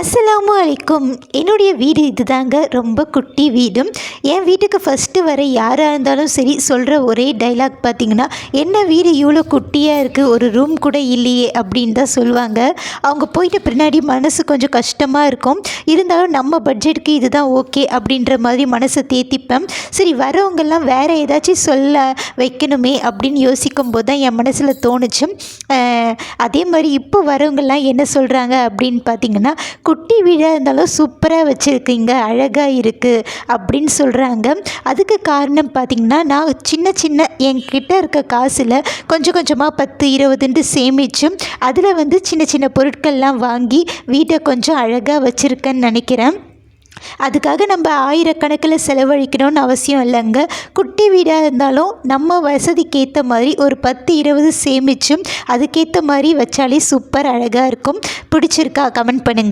அஸ்ஸலாமு அலைக்கும். என்னுடைய வீடு இதுதாங்க. ரொம்ப குட்டி வீடு என் வீட்டுக்கு ஃபஸ்ட்டு வர யாராக இருந்தாலும் சரி சொல்கிற ஒரே டைலாக் பார்த்தீங்கன்னா என்ன வீடு இவ்வளோ குட்டியாக இருக்குது ஒரு ரூம் கூட இல்லையே அப்படின்னு தான் சொல்லுவாங்க. அவங்க போயிட்ட பின்னாடி மனசு கொஞ்சம் கஷ்டமாக இருக்கும். இருந்தாலும் நம்ம பட்ஜெட்டுக்கு இதுதான் ஓகே அப்படின்ற மாதிரி மனசை தேத்திப்பேன். சரி வரவங்கெல்லாம் வேறு ஏதாச்சும் சொல்ல வைக்கணுமே அப்படின்னு யோசிக்கும் போது தான் என் மனசில் தோணுச்சு. அதே மாதிரி இப்போ வரவங்கெல்லாம் என்ன சொல்கிறாங்க அப்படின்னு பார்த்தீங்கன்னா குட்டி வீடாக இருந்தாலும் சூப்பராக வச்சுருக்கீங்க அழகாக இருக்குது அப்படின்னு சொல்கிறாங்க அதுக்கு காரணம் பார்த்திங்கன்னா நான் சின்ன சின்ன என்கிட்ட இருக்க காசில் கொஞ்சம் கொஞ்சமாக பத்து இருபதுன்ட்டு சேமித்து அதில் வந்து சின்ன சின்ன பொருட்கள்லாம் வாங்கி வீட்டை கொஞ்சம் அழகாக வச்சுருக்கேன்னு நினைக்கிறேன். அதுக்காக நம்ம ஆயிரக்கணக்கில் செலவழிக்கணும்னு அவசியம் இல்லைங்க. குட்டி வீடாக இருந்தாலும் நம்ம வசதிக்கு ஏற்ற மாதிரி ஒரு பத்து இருபது சேமிச்சும் அதுக்கேற்ற மாதிரி வச்சாலே சூப்பர் அழகாக இருக்கும். பிடிச்சிருக்கா? கமெண்ட் பண்ணுங்கள்